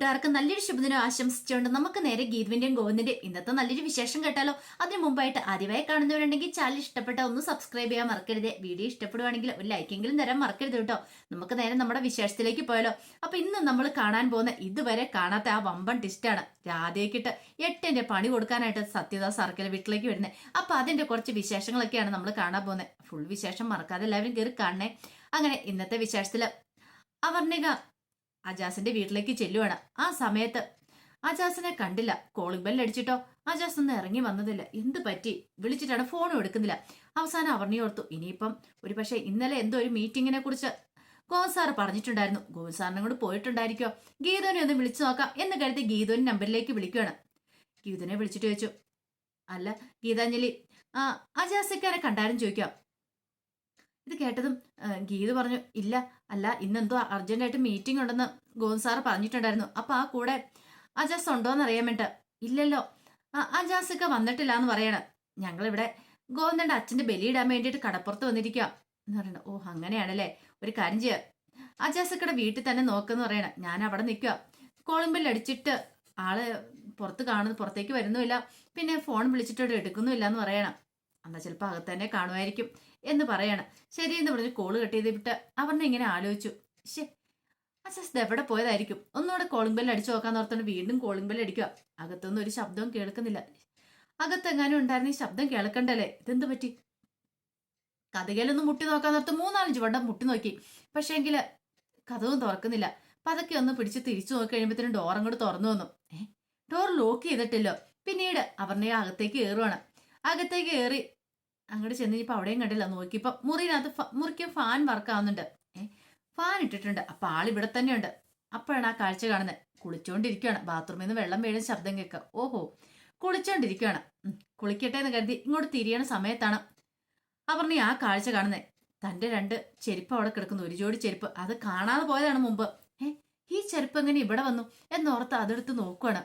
കൂട്ടുകാർക്ക് നല്ലൊരു ശുഭദിനം ആശംസിച്ചുകൊണ്ട് നമുക്ക് നേരെ ഗീതുവിന്റെയും ഗോവിന്ദിന്റെ ഇന്നത്തെ നല്ലൊരു വിശേഷം കേട്ടാലോ? അതിന് മുമ്പായിട്ട് ആദ്യമായി കാണുന്നവരുണ്ടെങ്കിൽ ചാനൽ ഇഷ്ടപ്പെട്ട ഒന്ന് സബ്സ്ക്രൈബ് ചെയ്യാൻ മറക്കരുത്. വീഡിയോ ഇഷ്ടപ്പെടുവാണെങ്കിൽ ഒരു ലൈക്കെങ്കിലും തരാൻ മറക്കരുത് കേട്ടോ. നമുക്ക് നേരെ നമ്മുടെ വിശേഷത്തിലേക്ക് പോയാലോ? അപ്പൊ ഇന്ന് നമ്മൾ കാണാൻ പോകുന്ന ഇതുവരെ കാണാത്ത ആ വമ്പൻ ടിസ്റ്റാണ് രാധയ്ക്കിട്ട് എട്ടിന്റെ പണി കൊടുക്കാനായിട്ട് സത്യദാസ് സർക്കിൾ വീട്ടിലേക്ക് വരുന്നത്. അപ്പൊ അതിന്റെ കുറച്ച് വിശേഷങ്ങളൊക്കെയാണ് നമ്മൾ കാണാൻ പോകുന്നത്. ഫുൾ വിശേഷം മറക്കാതെ എല്ലാവരും കയറി കാണണേ. അങ്ങനെ ഇന്നത്തെ വിശേഷത്തിൽ അവർണിക അജാസിന്റെ വീട്ടിലേക്ക് ചെല്ലുവാണ്. ആ സമയത്ത് അജാസിനെ കണ്ടില്ല. Calling bell അടിച്ചിട്ടോ? അജാസ് ഒന്നും ഇറങ്ങി വന്നതില്ല. എന്ത് പറ്റി? വിളിച്ചിട്ടാണ് ഫോണും എടുക്കുന്നില്ല. അവസാനം അവർണിയോർത്തു ഇനിയിപ്പം ഒരു പക്ഷേ ഇന്നലെ എന്തോ ഒരു മീറ്റിങ്ങിനെ കുറിച്ച് ഗോവൻ പറഞ്ഞിട്ടുണ്ടായിരുന്നു. ഗോവൻ കൂടെ പോയിട്ടുണ്ടായിരിക്കോ? ഗീതോനെ ഒന്ന് വിളിച്ചു നോക്കാം എന്ന് കരുതി ഗീതോൻ നമ്പറിലേക്ക് വിളിക്കുകയാണ് ഗീതനെ വിളിച്ചിട്ട് ചോദിച്ചു അല്ല ഗീതാഞ്ജലി ആ അജാസിക്കാരെ കണ്ടാലും ചോദിക്കാം. ഇത് കേട്ടതും ഗീത് പറഞ്ഞു ഇല്ല അല്ല ഇന്നെന്തോ അർജന്റായിട്ട് മീറ്റിംഗ് ഉണ്ടെന്ന് ഗോവിന്ദ് പറഞ്ഞിട്ടുണ്ടായിരുന്നു. അപ്പൊ ആ കൂടെ അജാസ് ഉണ്ടോന്ന് അറിയാൻ വേണ്ട ഇല്ലല്ലോ അജാസ് ഒക്കെ വന്നിട്ടില്ല എന്ന് പറയണം. ഞങ്ങളിവിടെ ഗോവിന്ദന്റെ അച്ഛന്റെ ബലിയിടാൻ വേണ്ടിയിട്ട് കടപ്പുറത്ത് വന്നിരിക്കുക എന്ന് പറയണ ഓ അങ്ങനെയാണല്ലേ ഒരു കാര്യം ചെയ്യുക അജാസക്കടെ വീട്ടിൽ തന്നെ നോക്കെന്ന് പറയണം ഞാൻ അവിടെ നിൽക്കുക കോളിംഗ് ബെൽ അടിച്ചിട്ട് ആൾ പുറത്ത് കാണുന്നു പുറത്തേക്ക് വരുന്നുമില്ല. പിന്നെ ഫോൺ വിളിച്ചിട്ട് എടുക്കുന്നുമില്ല എന്ന് പറയണം. എന്നാ ചിലപ്പോൾ അകത്ത് തന്നെ കാണുമായിരിക്കും. എന്ന് പറയണം. ശരി എന്ന് പറഞ്ഞ് കോൾ കട്ട് ചെയ്ത് വിട്ട് അവറിനെ ഇങ്ങനെ ആലോചിച്ചു. ശേ അച്ഛസ് എവിടെ പോയതായിരിക്കും? ഒന്നുകൂടെ കോളിംഗ് ബെല്ല് അടിച്ചു നോക്കാൻ ഓർത്തോണ്ട് വീണ്ടും കോളിംഗ് ബെല്ല് അടിക്കുക അകത്തൊന്നും ഒരു ശബ്ദവും കേൾക്കുന്നില്ല. അകത്തെങ്ങാനും ഉണ്ടായിരുന്ന ഈ ശബ്ദം കേൾക്കണ്ടല്ലേ? ഇതെന്ത് പറ്റി? കഥകയിലൊന്നും മുട്ടി നോക്കാൻ നിർത്തും മൂന്നാലഞ്ച് വട്ടം മുട്ടി നോക്കി. പക്ഷേ എങ്കിൽ കഥവും തുറക്കുന്നില്ല. പതൊക്കെ ഒന്ന് പിടിച്ച് തിരിച്ചു നോക്കി കഴിയുമ്പോഴത്തേനും ഡോർ അങ്ങോട്ട് തുറന്നു വന്നു. ഡോർ ലോക്ക് ചെയ്തിട്ടില്ലോ. പിന്നീട് അവരുടെ അകത്തേക്ക് കയറുവാണ്. അകത്തേക്ക് കയറി അങ്ങോട്ട് ചെന്ന് ഇപ്പം അവിടെയും കണ്ടില്ല നോക്കിയപ്പോ മുറിയിനകത്ത് മുറിക്ക് ഫാൻ വർക്ക് ആവുന്നുണ്ട്. ഏ ഫാൻ ഇട്ടിട്ടുണ്ട്. അപ്പം ആൾ ഇവിടെ തന്നെയുണ്ട്. അപ്പോഴാണ് ആ കാഴ്ച കാണുന്നത്. കുളിച്ചോണ്ടിരിക്കുകയാണ് ബാത്റൂമിൽ നിന്ന് വെള്ളം വീഴുന്ന ശബ്ദം കേൾക്കുക ഓഹോ കുളിച്ചോണ്ടിരിക്കുകയാണ് കുളിക്കട്ടെ എന്ന് കരുതി ഇങ്ങോട്ട് തിരിയണ സമയത്താണ് അപർണി ആ കാഴ്ച കാണുന്നത്. തന്റെ രണ്ട് ചെരുപ്പ് അവിടെ കിടക്കുന്നു. ഒരു ജോഡി ചെരുപ്പ്. അത് കാണാതെ പോയതാണ് മുമ്പ്. ഏ ഈ ചെരുപ്പ് എങ്ങനെ ഇവിടെ വന്നു? എന്നോർത്ത് അതെടുത്ത് നോക്കുകയാണ്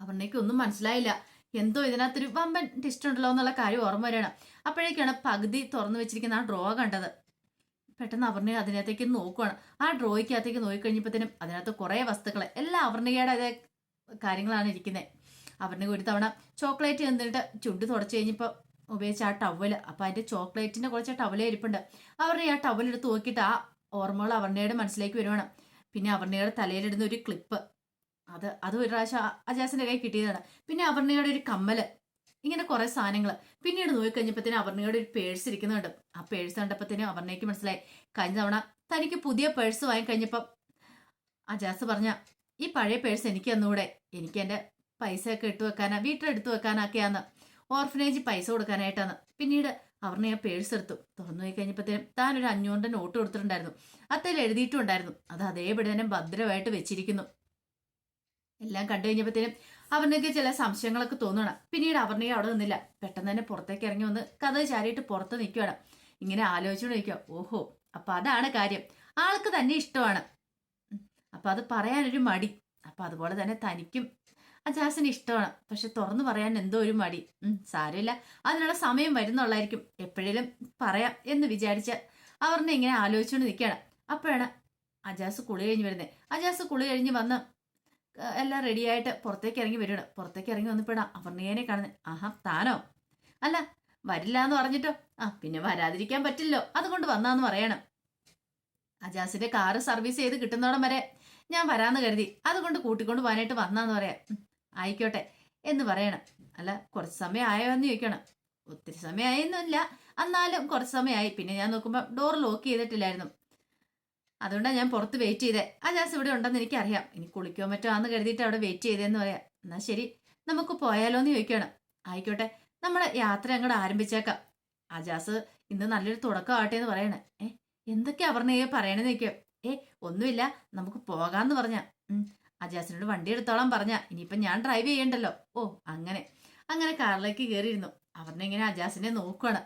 അവർണയ്ക്ക് ഒന്നും മനസ്സിലായില്ല. എന്തോ ഇതിനകത്തൊരു വമ്പൻ ടിസ്റ്റ് ഉണ്ടല്ലോ എന്നുള്ള കാര്യം ഓർമ്മ വരികയാണ്. അപ്പോഴേക്കാണ് പകുതി തുറന്നു വെച്ചിരിക്കുന്ന ആ ഡ്രോ കണ്ടത്. പെട്ടെന്ന് അവർണ അതിനകത്തേക്ക് നോക്കുവാണ്. ആ ഡ്രോയ്ക്കകത്തേക്ക് നോക്കിക്കഴിഞ്ഞപ്പോഴത്തേനും അതിനകത്ത് കുറേ വസ്തുക്കൾ എല്ലാം അവർണയുടെ അതേ കാര്യങ്ങളാണ് ഇരിക്കുന്നത് അവർണ ഒരു തവണ ചോക്ലേറ്റ് എന്നിട്ട് ചുണ്ട് തുടച്ചു കഴിഞ്ഞപ്പോൾ ഉപയോഗിച്ച ആ ടവൽ അപ്പം അതിന്റെ ചോക്ലേറ്റിന്റെ കുറച്ച് ടവലേ ഇരിപ്പുണ്ട്. അവരുടെ ആ ടവലെടുത്ത് നോക്കിയിട്ട് ആ ഓർമ്മകൾ അവർണയുടെ മനസ്സിലേക്ക് വരുവാണ്. പിന്നെ അവർണയുടെ തലയിലിടുന്ന ഒരു ക്ലിപ്പ് അത് അത് ഒരു പ്രാവശ്യം അജാസിന്റെ കൈ കിട്ടിയതാണ്. പിന്നെ അവർണയുടെ ഒരു കമ്മൽ. ഇങ്ങനെ കുറെ സാധനങ്ങൾ പിന്നീട് നോക്കിക്കഴിഞ്ഞപ്പോഴത്തേനും അവർണയുടെ ഒരു പേഴ്സ് ഇരിക്കുന്നുണ്ട്. ആ പേഴ്സ് കണ്ടപ്പോഴത്തേനും അവർണയ്ക്ക് മനസ്സിലായി. കഴിഞ്ഞ തവണ തനിക്ക് പുതിയ പേഴ്സ് വാങ്ങിക്കഴിഞ്ഞപ്പം അജാസ് പറഞ്ഞ ഈ പഴയ പേഴ്സ് എനിക്ക് തന്നുകൂടെ എനിക്ക് എന്റെ പൈസയൊക്കെ ഇട്ട് വെക്കാനാ വീട്ടിലെടുത്ത് വെക്കാനൊക്കെയാന്ന്. ഓർഫനേജ് പൈസ കൊടുക്കാനായിട്ടാണ് പിന്നീട് അവർണ ആ പേഴ്സ് എടുത്തു. തുറന്നു പോയി കഴിഞ്ഞപ്പോഴത്തേനും താൻ ഒരു അഞ്ഞൂറിന്റെ നോട്ട് കൊടുത്തിട്ടുണ്ടായിരുന്നു. അത്തേൽ എഴുതിയിട്ടുണ്ടായിരുന്നു. അത് അതേപടി തന്നെ ഭദ്രമായിട്ട് വെച്ചിരിക്കുന്നു. എല്ലാം കണ്ടു കഴിഞ്ഞപ്പോഴത്തേനും അവർക്ക് ചില സംശയങ്ങളൊക്കെ തോന്നണം പിന്നീട് അവർണയെ അവിടെ നിന്നില്ല. പെട്ടെന്ന് തന്നെ പുറത്തേക്ക് ഇറങ്ങി വന്ന് കഥ ചാരിയിട്ട് പുറത്ത് നിൽക്കുകയാണ് ഇങ്ങനെ ആലോചിച്ചുകൊണ്ട് നിൽക്കുക ഓഹോ അപ്പൊ അതാണ് കാര്യം. ആൾക്ക് തന്നെ ഇഷ്ടമാണ്. അപ്പൊ അത് പറയാനൊരു മടി. അപ്പൊ അതുപോലെ തന്നെ തനിക്കും അജാസിന് ഇഷ്ടമാണ്. പക്ഷെ തുറന്നു പറയാൻ എന്തോ ഒരു മടി. സാരമില്ല. അതിനുള്ള സമയം വരുന്നുള്ളായിരിക്കും. എപ്പോഴേലും പറയാം എന്ന് വിചാരിച്ച് അവർനെ ഇങ്ങനെ ആലോചിച്ചുകൊണ്ട് നിൽക്കുകയാണ് അപ്പോഴാണ് അജാസ് കുളി കഴിഞ്ഞ് വരുന്നത് അജാസ് കുളി കഴിഞ്ഞ് വന്ന് എല്ലാം റെഡിയായിട്ട് പുറത്തേക്ക് ഇറങ്ങി വരുവാണ് പുറത്തേക്ക് ഇറങ്ങി വന്നപ്പോഴാ അവർണേനെ കാണുന്നത് ആഹാ താനോ? അല്ല വരില്ല എന്ന് പറഞ്ഞിട്ടോ? ആ പിന്നെ വരാതിരിക്കാൻ പറ്റില്ലോ. അതുകൊണ്ട് വന്നാന്ന് പറയണം. അജാസിന്റെ കാറ് സർവീസ് ചെയ്ത് കിട്ടുന്നോടം വരെ ഞാൻ വരാന്ന് കരുതി. അതുകൊണ്ട് കൂട്ടിക്കൊണ്ട് പോകാനായിട്ട് വന്നാന്ന് പറയാം. ആയിക്കോട്ടെ എന്ന് പറയണം. അല്ല കുറച്ച് സമയം ആയോ എന്ന് ചോദിക്കണം. ഒത്തിരി സമയമായൊന്നുമില്ല എന്നാലും കുറച്ച് സമയമായി. പിന്നെ ഞാൻ നോക്കുമ്പോൾ ഡോർ ലോക്ക് ചെയ്തിട്ടില്ലായിരുന്നു. അതുകൊണ്ടാണ് ഞാൻ പുറത്ത് വെയിറ്റ് ചെയ്തേ. ആ അജാസ് ഇവിടെ ഉണ്ടെന്ന് എനിക്കറിയാം. ഇനി കുളിക്കോ മറ്റോ ആന്ന് കരുതിയിട്ട് അവിടെ വെയിറ്റ് ചെയ്തേന്ന് പറയാം. എന്നാ ശരി നമുക്ക് പോയാലോ എന്ന് ആയിക്കോട്ടെ നമ്മൾ യാത്ര അങ്ങോട്ട് ആരംഭിച്ചേക്കാം. അജാസ് ഇന്ന് നല്ലൊരു തുടക്കം തുടക്കമാവട്ടെ എന്ന് പറയണേ. ഏ എന്തൊക്കെയാ പറഞ്ഞേ പറയണെന്ന് ചോദിക്കാം ഏ ഒന്നുമില്ല നമുക്ക് പോകാന്ന് പറഞ്ഞ. അജാസിനോട് വണ്ടി എടുത്തോളാം പറഞ്ഞ. ഇനിയിപ്പം ഞാൻ ഡ്രൈവ് ചെയ്യണ്ടല്ലോ. ഓ അങ്ങനെ. അങ്ങനെ കാറിലേക്ക് കയറിയിരുന്നു അവർനെ ഇങ്ങനെ അജാസിനെ നോക്കുകയാണ്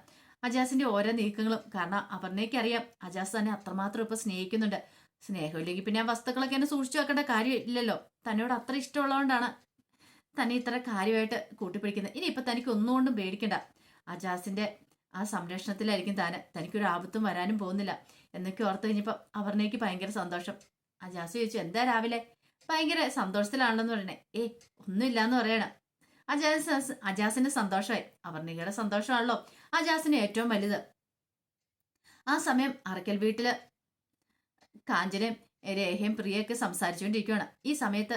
അജാസിന്റെ ഓരോ നീക്കങ്ങളും. കാരണം അപർണയ്ക്ക് അറിയാം അജാസ് തന്നെ അത്രമാത്രം ഇപ്പൊ സ്നേഹിക്കുന്നുണ്ട്. സ്നേഹമില്ലെങ്കിൽ പിന്നെ ആ വസ്തുക്കളൊക്കെ എന്നെ സൂക്ഷിച്ചു വെക്കേണ്ട കാര്യം ഇല്ലല്ലോ തന്നോട് അത്ര ഇഷ്ടമുള്ളതുകൊണ്ടാണ് തന്നെ ഇത്ര കാര്യമായിട്ട് കൂട്ടിപ്പിടിക്കുന്നത്. ഇനി ഇപ്പൊ തനിക്ക് ഒന്നുകൊണ്ടും പേടിക്കണ്ട. അജാസിന്റെ ആ സംരക്ഷണത്തിലായിരിക്കും താന്. തനിക്കൊരു ആപത്തും വരാനും പോകുന്നില്ല. എന്നൊക്കെ ഓർത്ത് കഴിഞ്ഞപ്പോൾ അവർണയ്ക്ക് ഭയങ്കര സന്തോഷം. അജാസ് ചോദിച്ചു എന്താ രാവിലെ? ഭയങ്കര സന്തോഷത്തിലാണെന്ന് പറയണേ. ഏ ഒന്നുമില്ലാന്ന് പറയണം. അജാസ് അജാസിന്റെ സന്തോഷമായി. അവർണികയുടെ സന്തോഷമാണല്ലോ. അജാസിന് ഏറ്റവും വലുത്. ആ സമയം അറക്കൽ വീട്ടിൽ കാഞ്ചനയും രേഹയും പ്രിയൊക്കെ സംസാരിച്ചുകൊണ്ടിരിക്കുകയാണ് ഈ സമയത്ത്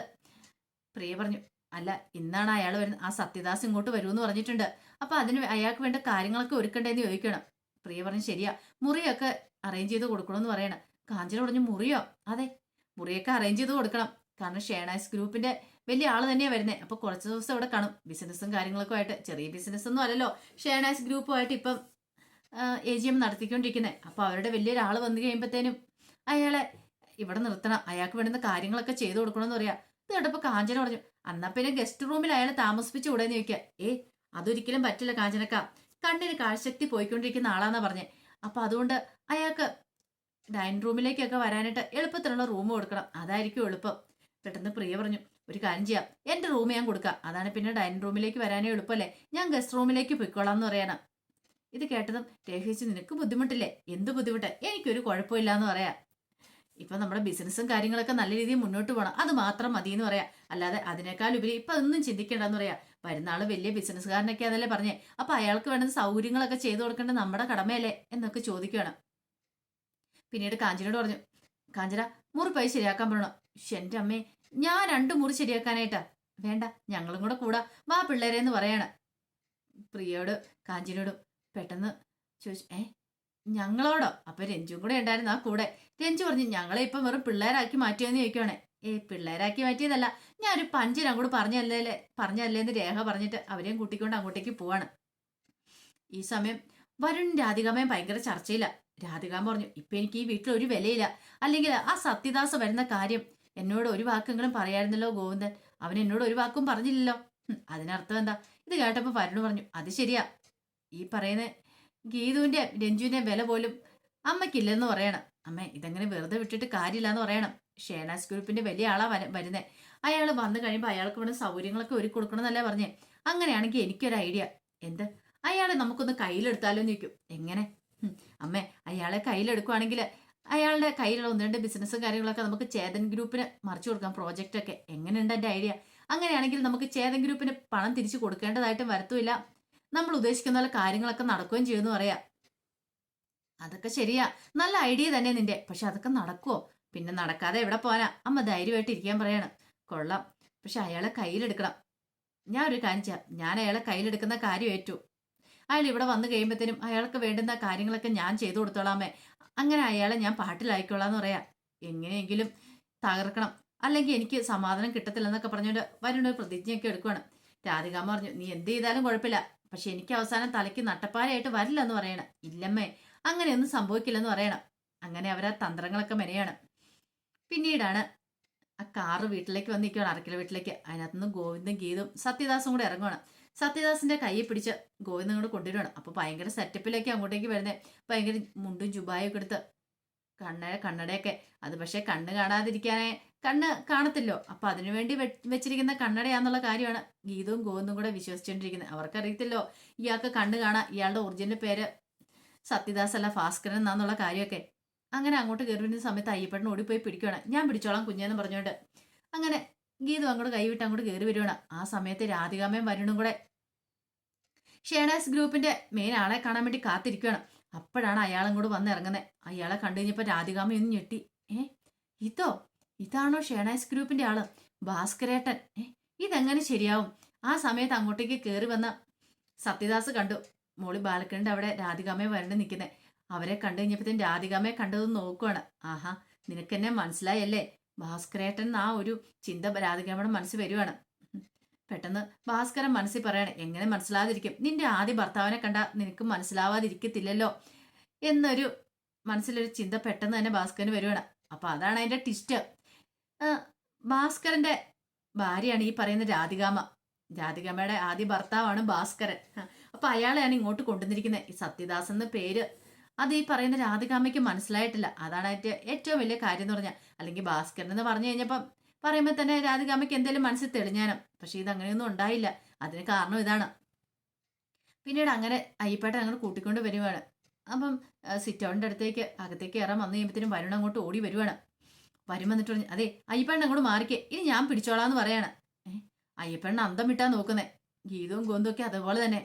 പ്രിയ പറഞ്ഞു അല്ല ഇന്നാണ് അയാൾ വരുന്നത്. ആ സത്യദാസ് ഇങ്ങോട്ട് വരുമെന്ന് പറഞ്ഞിട്ടുണ്ട്. അപ്പൊ അതിന് അയാൾക്ക് വേണ്ട കാര്യങ്ങളൊക്കെ ഒരുക്കണ്ടേന്ന് ചോദിക്കണം. പ്രിയ പറഞ്ഞു ശരിയാ മുറിയൊക്കെ അറേഞ്ച് ചെയ്ത് കൊടുക്കണമെന്ന് പറയണം. കാഞ്ചന പറഞ്ഞു മുറിയോ? അതെ മുറിയൊക്കെ അറേഞ്ച് ചെയ്ത് കൊടുക്കണം. കാരണം ഷേണാസ് ഗ്രൂപ്പിന്റെ വലിയ ആൾ തന്നെയാ വരുന്നത് അപ്പൊ കുറച്ച് ദിവസം ഇവിടെ കാണും. ബിസിനസ്സും കാര്യങ്ങളൊക്കെ ആയിട്ട് ചെറിയ ബിസിനസ് ഒന്നും അല്ലല്ലോ ഷേണാസ് ഗ്രൂപ്പുമായിട്ട് ഇപ്പം എ ജി എം നടത്തിക്കൊണ്ടിരിക്കുന്നത് അപ്പൊ അവരുടെ വലിയൊരാൾ വന്നു കഴിയുമ്പോഴത്തേനും അയാളെ ഇവിടെ നിർത്തണം. അയാൾക്ക് വേണ്ടുന്ന കാര്യങ്ങളൊക്കെ ചെയ്തു കൊടുക്കണമെന്ന് പറയാ. ഇത് കേട്ടപ്പോ കാഞ്ചന പറഞ്ഞു അന്നാ പിന്നെ ഗസ്റ്റ് റൂമിൽ അയാളെ താമസിപ്പിച്ചു ഉടനെ ചോദിക്കുക ഏ അതൊരിക്കലും പറ്റില്ല കാഞ്ചനക്ക. കണ്ണിന് കാഴ്ചശക്തി പോയിക്കൊണ്ടിരിക്കുന്ന ആളാന്നാ പറഞ്ഞേ. അപ്പൊ അതുകൊണ്ട് അയാൾക്ക് ഡൈനിങ് റൂമിലേക്കൊക്കെ വരാനായിട്ട് എളുപ്പത്തിലുള്ള റൂം കൊടുക്കണം. അതായിരിക്കും എളുപ്പം. പെട്ടെന്ന് പ്രിയ പറഞ്ഞു ഒരു കാര്യം ചെയ്യാം. എന്റെ റൂം ഞാൻ കൊടുക്കാം. അതാണ് പിന്നെ ഡൈനിങ് റൂമിലേക്ക് വരാനേ എളുപ്പമല്ലേ ഞാൻ ഗസ്റ്റ് റൂമിലേക്ക് പൊയ്ക്കോളാം എന്ന് പറയണം. ഇത് കേട്ടതും രേഖിച്ച് നിനക്ക് ബുദ്ധിമുട്ടില്ലേ? എന്ത് ബുദ്ധിമുട്ട്? എനിക്കൊരു കുഴപ്പമില്ല എന്ന് പറയാം. ഇപ്പൊ നമ്മുടെ ബിസിനസ്സും കാര്യങ്ങളൊക്കെ നല്ല രീതിയിൽ മുന്നോട്ട് പോകണം അത് മാത്രം മതി എന്ന് പറയാം. അല്ലാതെ അതിനേക്കാൾ ഉപരി ഇപ്പൊ അതൊന്നും ചിന്തിക്കേണ്ടെന്ന് പറയാം. വരുന്ന ആൾ വലിയ ബിസിനസ്സുകാരനൊക്കെ അതല്ലേ പറഞ്ഞേ. അപ്പൊ അയാൾക്ക് വേണ്ടത് സൗകര്യങ്ങളൊക്കെ ചെയ്തു കൊടുക്കേണ്ടത് നമ്മുടെ കടമയല്ലേ എന്നൊക്കെ ചോദിക്കുകയാണ് പിന്നീട് കാഞ്ചനോട് പറഞ്ഞു കാഞ്ചന മുറി പൈസ ശരിയാക്കാൻ പറയണം. എന്റെ അമ്മേ ഞാൻ രണ്ടു മുറി ശരിയാക്കാനായിട്ടാ. വേണ്ട ഞങ്ങളും കൂടെ കൂടാ. വാ പിള്ളേരെ എന്ന് പറയാണ്. പ്രിയോട് കാഞ്ചിനോടും പെട്ടെന്ന് ചോദിച്ചു ഏ ഞങ്ങളോടോ? അപ്പൊ രഞ്ജും കൂടെ ഉണ്ടായിരുന്നു ആ കൂടെ. രഞ്ജു പറഞ്ഞു ഞങ്ങളെ ഇപ്പൊ വെറും പിള്ളേരാക്കി മാറ്റിയെന്ന് ചോദിക്കുവാണേ. ഏ പിള്ളേരാക്കി മാറ്റിയതല്ല ഒരു പഞ്ചിന് അങ്ങോട്ട് പറഞ്ഞല്ലേ പറഞ്ഞല്ലേ എന്ന് രേഖ പറഞ്ഞിട്ട് അവരെയും കൂട്ടിക്കൊണ്ട് അങ്ങോട്ടേക്ക് പോവാണ്. ഈ സമയം വരുൺ രാധികാമയും ഭയങ്കര ചർച്ചയില്ല രാധികാമ്മ പറഞ്ഞു ഇപ്പൊ എനിക്ക് ഈ വീട്ടിൽ ഒരു വിലയില്ല. അല്ലെങ്കിൽ ആ സത്യദാസ വരുന്ന കാര്യം എന്നോട് ഒരു വാക്കെങ്കിലും പറയായിരുന്നല്ലോ ഗോവിന്ദൻ. അവൻ എന്നോട് ഒരു വാക്കും പറഞ്ഞില്ലല്ലോ. അതിനർത്ഥം എന്താ? ഇത് കേട്ടപ്പോൾ വരുണ് പറഞ്ഞു അത് ശരിയാ. ഈ പറയുന്ന ഗീതുവിന്റെ രഞ്ജുവിന്റെ വില പോലും അമ്മയ്ക്കില്ലെന്ന് പറയണം. അമ്മ ഇതങ്ങനെ വെറുതെ വിട്ടിട്ട് കാര്യമില്ല എന്ന് പറയണം. ഷേനാസ് ഗ്രൂപ്പിന്റെ വലിയ ആളാ വര- വരുന്നേ. അയാൾ വന്നു കഴിയുമ്പോൾ അയാൾക്ക് വേണ്ട സൗകര്യങ്ങളൊക്കെ ഒരുക്കി കൊടുക്കണമെന്നല്ലേ പറഞ്ഞേ. അങ്ങനെയാണെങ്കിൽ എനിക്കൊരു ഐഡിയ. എന്ത്? അയാളെ നമുക്കൊന്ന് കയ്യിലെടുത്താലോ നിൽക്കും എങ്ങനെ? അമ്മേ അയാളെ കയ്യിലെടുക്കുവാണെങ്കിൽ അയാളുടെ കയ്യിലുള്ള ഒന്ന് രണ്ട് ബിസിനസ്സും കാര്യങ്ങളൊക്കെ നമുക്ക് ചേതൻ ഗ്രൂപ്പിന് മറിച്ചു കൊടുക്കാം പ്രോജക്റ്റ് ഒക്കെ എങ്ങനെയുണ്ട് എന്റെ ഐഡിയ? അങ്ങനെയാണെങ്കിൽ നമുക്ക് ചേതൻ ഗ്രൂപ്പിന് പണം തിരിച്ചു കൊടുക്കേണ്ടതായിട്ടും വരത്തുമില്ല. നമ്മൾ ഉദ്ദേശിക്കുന്ന പോലെ കാര്യങ്ങളൊക്കെ നടക്കുകയും ചെയ്യുമെന്ന് പറയാം. അതൊക്കെ ശരിയാ. നല്ല ഐഡിയ തന്നെ നിന്റെ. പക്ഷെ അതൊക്കെ നടക്കുമോ പിന്നെ നടക്കാതെ എവിടെ പോകാനാ അമ്മ ധൈര്യമായിട്ട് ഇരിക്കാൻ പറയാണ്. കൊള്ളാം. പക്ഷെ അയാളെ കയ്യിലെടുക്കണം. ഞാൻ ഒരു കാര്യം ഞാൻ അയാളെ കയ്യിലെടുക്കുന്ന കാര്യം ഏറ്റു. അയാൾ ഇവിടെ വന്നു കഴിയുമ്പോഴത്തേനും അയാൾക്ക് വേണ്ടുന്ന കാര്യങ്ങളൊക്കെ ഞാൻ ചെയ്തു കൊടുത്തോളാമേ അങ്ങനെ അയാളെ ഞാൻ പാട്ടിലായിക്കോളാന്ന് പറയാം. എങ്ങനെയെങ്കിലും തകർക്കണം. അല്ലെങ്കിൽ എനിക്ക് സമാധാനം കിട്ടത്തില്ലെന്നൊക്കെ പറഞ്ഞുകൊണ്ട് വരുണ ഒരു പ്രതിജ്ഞയൊക്കെ എടുക്കുവാണ്. രാധികാമ്മ പറഞ്ഞു നീ എന്ത് ചെയ്താലും കുഴപ്പമില്ല. പക്ഷെ എനിക്ക് അവസാനം തലയ്ക്ക് നട്ടപ്പാരയായിട്ട് വരില്ല എന്ന് പറയണം. ഇല്ലമ്മേ അങ്ങനെയൊന്നും സംഭവിക്കില്ലെന്ന് പറയണം. അങ്ങനെ അവരാ തന്ത്രങ്ങളൊക്കെ മെനയാണ്. പിന്നീടാണ് ആ കാറ് വീട്ടിലേക്ക് വന്ന് നിൽക്കുകയാണ് അറക്കല വീട്ടിലേക്ക്. അതിനകത്തുനിന്ന് ഗോവിന്ദും ഗീതും സത്യദാസും കൂടെ ഇറങ്ങുവാണ്. സത്യദാസിന്റെ കൈയെ പിടിച്ച് ഗോവിന്ദ് കൂടെ കൊണ്ടുവരുവാണ് അപ്പൊ ഭയങ്കര സെറ്റപ്പിലേക്ക് അങ്ങോട്ടേക്ക് വരുന്നത് ഭയങ്കര മുണ്ടും ജുബായൊക്കെ എടുത്ത് കണ്ണ കണ്ണടയൊക്കെ. അത് പക്ഷെ കണ്ണ് കാണാതിരിക്കാനേ കണ്ണ് കാണത്തില്ലോ. അപ്പൊ അതിനു വേണ്ടി വെച്ചിരിക്കുന്ന കണ്ണടയാന്നുള്ള കാര്യമാണ് ഗീതവും ഗോവിന്ദും കൂടെ വിശ്വസിച്ചുകൊണ്ടിരിക്കുന്നത് അവർക്കറിയത്തില്ലോ ഇയാൾക്ക് കണ്ണ് കാണാം ഇയാളുടെ ഒറിജിനൽ പേര് സത്യദാസ് അല്ല ഭാസ്കരൻ എന്നാന്നുള്ള കാര്യമൊക്കെ. അങ്ങനെ അങ്ങോട്ട് കയറി വരുന്ന സമയത്ത് അയ്യപ്പട്ടൻ ഓടിപ്പോയി പിടിക്കണം ഞാൻ പിടിച്ചോളാം കുഞ്ഞെന്ന് പറഞ്ഞുകൊണ്ട്. അങ്ങനെ ഗീതു അങ്ങോട്ട് കൈവിട്ട് അങ്ങോട്ട് കയറി വരുവാണ് ആ സമയത്ത് രാധികാമയും വരുണും കൂടെ ഷേണാസ് ഗ്രൂപ്പിന്റെ മെയിൻ ആളെ കാണാൻ വേണ്ടി കാത്തിരിക്കുകയാണ് അപ്പോഴാണ് അയാളും കൂടെ വന്ന് ഇറങ്ങുന്നത് അയാളെ കണ്ടു കഴിഞ്ഞപ്പോൾ രാധികാമ ഒന്ന് ഞെട്ടി. ഏ ഇതോ? ഇതാണോ ഷേണാസ് ഗ്രൂപ്പിന്റെ ആൾ? ഭാസ്കരേട്ടൻ. ഏ ഇതെങ്ങനെ ശരിയാവും? ആ സമയത്ത് അങ്ങോട്ടേക്ക് കയറി വന്ന സത്യദാസ് കണ്ടു. മോളി ബാലക്കണിന്റെ അവിടെ രാധികാമയെ വരണ്ട് നിൽക്കുന്നത് അവരെ കണ്ടു കഴിഞ്ഞപ്പോഴത്തേനും രാധികാമയെ കണ്ടത് നോക്കുവാണ്. ആഹാ നിനക്കെന്നെ മനസ്സിലായല്ലേ? ഭാസ്കരേട്ടൻ ആ ഒരു ചിന്ത രാധികാമയുടെ മനസ്സിൽ വരുവാണ്. പെട്ടെന്ന് ഭാസ്കരൻ മനസ്സിൽ പറയാണ് എങ്ങനെ മനസ്സിലാതിരിക്കും നിന്റെ ആദ്യ ഭർത്താവിനെ കണ്ട നിനക്ക് മനസ്സിലാവാതിരിക്കത്തില്ലല്ലോ? എന്നൊരു മനസ്സിലൊരു ചിന്ത പെട്ടെന്ന് തന്നെ ഭാസ്കരന് വരുവാണ്. അപ്പൊ അതാണ് അതിന്റെ ട്വിസ്റ്റ് ഭാസ്കരന്റെ ഭാര്യയാണ് ഈ പറയുന്ന രാധികാമ രാധികാമയുടെ ആദ്യ ഭർത്താവാണ് ഭാസ്കരൻ. അപ്പൊ അയാളെയാണ് ഇങ്ങോട്ട് കൊണ്ടുവന്നിരിക്കുന്നത്. ഈ സത്യദാസ് എന്ന പേര്. അത് ഈ പറയുന്ന രാധികാമയ്ക്ക് മനസ്സിലായിട്ടില്ല. അതാണ് ഏറ്റവും വലിയ കാര്യം എന്ന് പറഞ്ഞാൽ. അല്ലെങ്കിൽ ഭാസ്കരൻ എന്ന് പറഞ്ഞു കഴിഞ്ഞപ്പം പറയുമ്പോൾ തന്നെ രാധിക അമ്മയ്ക്ക് എന്തെങ്കിലും മനസ്സിൽ തെളിഞ്ഞാനും. പക്ഷെ അങ്ങനെയൊന്നും ഉണ്ടായില്ല. അതിന് കാരണം ഇതാണ്. പിന്നീട് അങ്ങനെ അയ്യപ്പേട്ടൻ അങ്ങനെ കൂട്ടിക്കൊണ്ട് വരുവാണ്. അപ്പം സിറ്റൗണിന്റെ അടുത്തേക്ക് അകത്തേക്ക് കയറാൻ വന്നു കഴിയുമ്പോഴത്തേനും വരുൺ അങ്ങോട്ട് ഓടി വരുവാണ്. വരും വന്നിട്ട് പറഞ്ഞു അതെ അയ്യപ്പേണ്ണ അങ്ങോട്ട് മാറിക്കേ. ഇനി ഞാൻ പിടിച്ചോളാന്ന് പറയാണ്. അയ്യപ്പേണ്ണ അയ്യപ്പണ്ണ അന്തം വിട്ടാ നോക്കുന്നേ. ഗീതവും ഗോന്തും ഒക്കെ അതുപോലെ തന്നെ.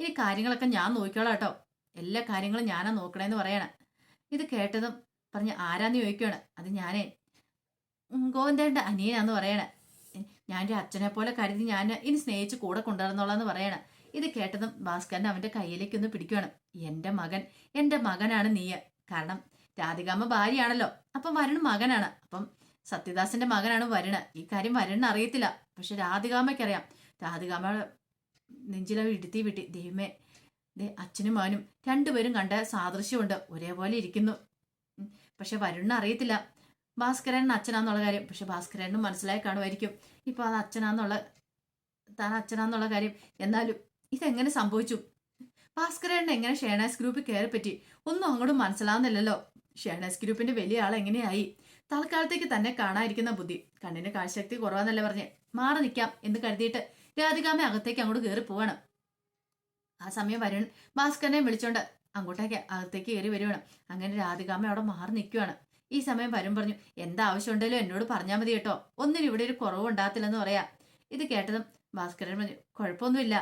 ഇനി കാര്യങ്ങളൊക്കെ ഞാൻ നോക്കിക്കോളാം കേട്ടോ. എല്ലാ കാര്യങ്ങളും ഞാനാ നോക്കണേന്ന് പറയണം. ഇത് കേട്ടതും പറഞ്ഞ് ആരാന്ന് ചോദിക്കുകയാണ് അത് ഞാനേ. ഗോവിന്ദേണ്ട അനിയനാന്ന് പറയണേ. ഞാൻ എന്റെ അച്ഛനെ പോലെ കരുതി ഞാൻ ഇനി സ്നേഹിച്ച് കൂടെ കൊണ്ടുവരുന്നോളാന്ന് പറയണേ. ഇത് കേട്ടതും ഭാസ്കരൻ അവന്റെ കയ്യിലേക്ക് ഒന്ന് പിടിക്കുകയാണ് എന്റെ മകൻ എന്റെ മകനാണ് നീയ. കാരണം രാധികാമ്മ ഭാര്യയാണല്ലോ. അപ്പം വരുൺ മകനാണ്. അപ്പം സത്യദാസിന്റെ മകനാണ് വരുണ് ഈ കാര്യം വരുണിന് അറിയത്തില്ല. പക്ഷെ രാധികാമ്മയ്ക്കറിയാം. രാധികാമ്മ നെഞ്ചില ഇടുത്തി വിട്ടി. ദൈവമേ ദേ അച്ഛനും മകനും രണ്ടുപേരും കണ്ട സാദൃശ്യമുണ്ട്. ഒരേപോലെ ഇരിക്കുന്നു. പക്ഷെ വരുണിന് അറിയത്തില്ല. ഭാസ്കരൻ അച്ഛനാന്നുള്ള കാര്യം. പക്ഷെ ഭാസ്കരനും മനസ്സിലായി കാണുമായിരിക്കും. ഇപ്പൊ അത് അച്ഛനാന്നുള്ള താൻ അച്ഛനാന്നുള്ള കാര്യം. എന്നാലും ഇതെങ്ങനെ സംഭവിച്ചു? ഭാസ്കരേട്ടൻ എങ്ങനെ ഷേണാസ് ഗ്രൂപ്പിൽ കയറി പറ്റി? ഒന്നും അങ്ങോട്ടും മനസ്സിലാവുന്നില്ലല്ലോ. ഷേണാസ് ഗ്രൂപ്പിന്റെ വലിയ ആൾ എങ്ങനെയായി? തൽക്കാലത്തേക്ക് തന്നെ കാണാതിരിക്കുന്ന ബുദ്ധി. കണ്ണിന് കാഴ്ചശക്തി കുറവാന്നല്ലേ പറഞ്ഞ്. മാറി നിൽക്കാം എന്ന് കരുതിയിട്ട് രാധികാമ്മ അകത്തേക്ക് അങ്ങോട്ട് കയറി പോവാണ്. ആ സമയം വരുൺ ഭാസ്കരനെ വിളിച്ചോണ്ട് അങ്ങോട്ടേക്ക് അകത്തേക്ക് കയറി വരുവാണ്. അങ്ങനെ രാധികാമ്മ അവിടെ മാറി നിൽക്കുവാണ്. ഈ സമയം വരും പറഞ്ഞു എന്താ ആവശ്യമുണ്ടല്ലോ എന്നോട് പറഞ്ഞാൽ മതി കേട്ടോ. ഒന്നിനും ഇവിടെ ഒരു കുറവ് ഉണ്ടാകത്തില്ലെന്ന് പറയാ. ഇത് കേട്ടതും ഭാസ്കരൻ പറഞ്ഞു കുഴപ്പമൊന്നുമില്ല.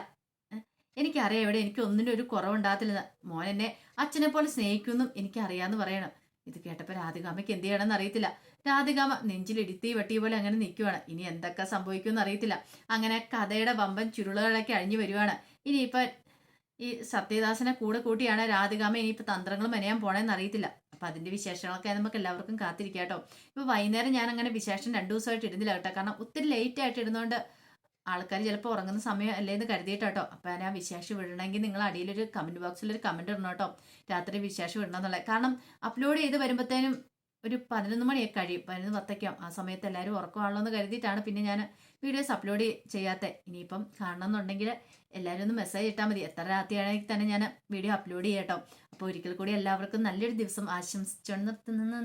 എനിക്കറിയാം ഇവിടെ എനിക്ക് ഒന്നിനും ഒരു കുറവുണ്ടാകത്തില്ലെന്ന്. മോൻ എന്നെ അച്ഛനെ പോലെ സ്നേഹിക്കുമെന്നും എനിക്കറിയാന്ന് പറയണം. ഇത് കേട്ടപ്പോൾ രാധികാമയ്ക്ക് എന്ത് ചെയ്യണമെന്ന് അറിയത്തില്ല. രാധികാമ നെഞ്ചിൽ ഇടുത്തി വെട്ടിയ പോലെ അങ്ങനെ നിൽക്കുവാണ് ഇനി എന്തൊക്കെ സംഭവിക്കുമെന്ന് അറിയത്തില്ല. അങ്ങനെ കഥയുടെ വമ്പൻ ചുരുളുകളൊക്കെ അഴിഞ്ഞു വരുവാണ്. ഇനിയിപ്പോൾ ഈ സത്യദാസനെ കൂടെ കൂട്ടിയാണ് രാധികാമ ഇനിയിപ്പോൾ തന്ത്രങ്ങളും മെനയാൻ പോണേന്ന് അറിയത്തില്ല. അപ്പം അതിന്റെ വിശേഷങ്ങളൊക്കെ നമുക്ക് എല്ലാവർക്കും കാത്തിരിക്കാം കേട്ടോ. ഇപ്പോൾ വൈകുന്നേരം ഞാൻ അങ്ങനെ വിശേഷം രണ്ടു ദിവസമായിട്ട് ഇടുന്നില്ല കേട്ടോ. കാരണം ഒത്തിരി ലേറ്റ് ആയിട്ട് ഇടുന്നതുകൊണ്ട് ആൾക്കാർ ചിലപ്പോൾ ഉറങ്ങുന്ന സമയം അല്ലേ എന്ന് കരുതിയിട്ടോ അപ്പം ഞാൻ വിശേഷം വിടണമെങ്കിൽ നിങ്ങൾ അടിയിലൊരു കമന്റ് ബോക്സിൽ ഒരു കമന്റ് ഇടണം കേട്ടോ. രാത്രി വിശേഷം ഇടണം എന്നുള്ളത്. കാരണം അപ്ലോഡ് ചെയ്ത് വരുമ്പോഴത്തേനും ഒരു പതിനൊന്ന് മണിയൊക്കെ കഴിയും. പതിനൊന്ന് പത്തൊക്കെയാവും ആ സമയത്ത് എല്ലാവരും ഉറക്കമാണല്ലോ എന്ന് കരുതിയിട്ടാണ് പിന്നെ ഞാൻ വീഡിയോസ് അപ്ലോഡ് ചെയ്യാത്തത് ഇനിയിപ്പം കാണണമെന്നുണ്ടെങ്കിൽ എല്ലാവരും ഒന്ന് മെസ്സേജ് ഇട്ടാൽ മതി. എത്ര രാത്രിയാണെങ്കിൽ തന്നെ ഞാൻ വീഡിയോ അപ്ലോഡ് ചെയ്യാം കേട്ടോ അപ്പോൾ ഒരിക്കൽ കൂടി എല്ലാവർക്കും നല്ലൊരു ദിവസം ആശംസിച്ചുകൊണ്ട് നിർത്തുന്നു.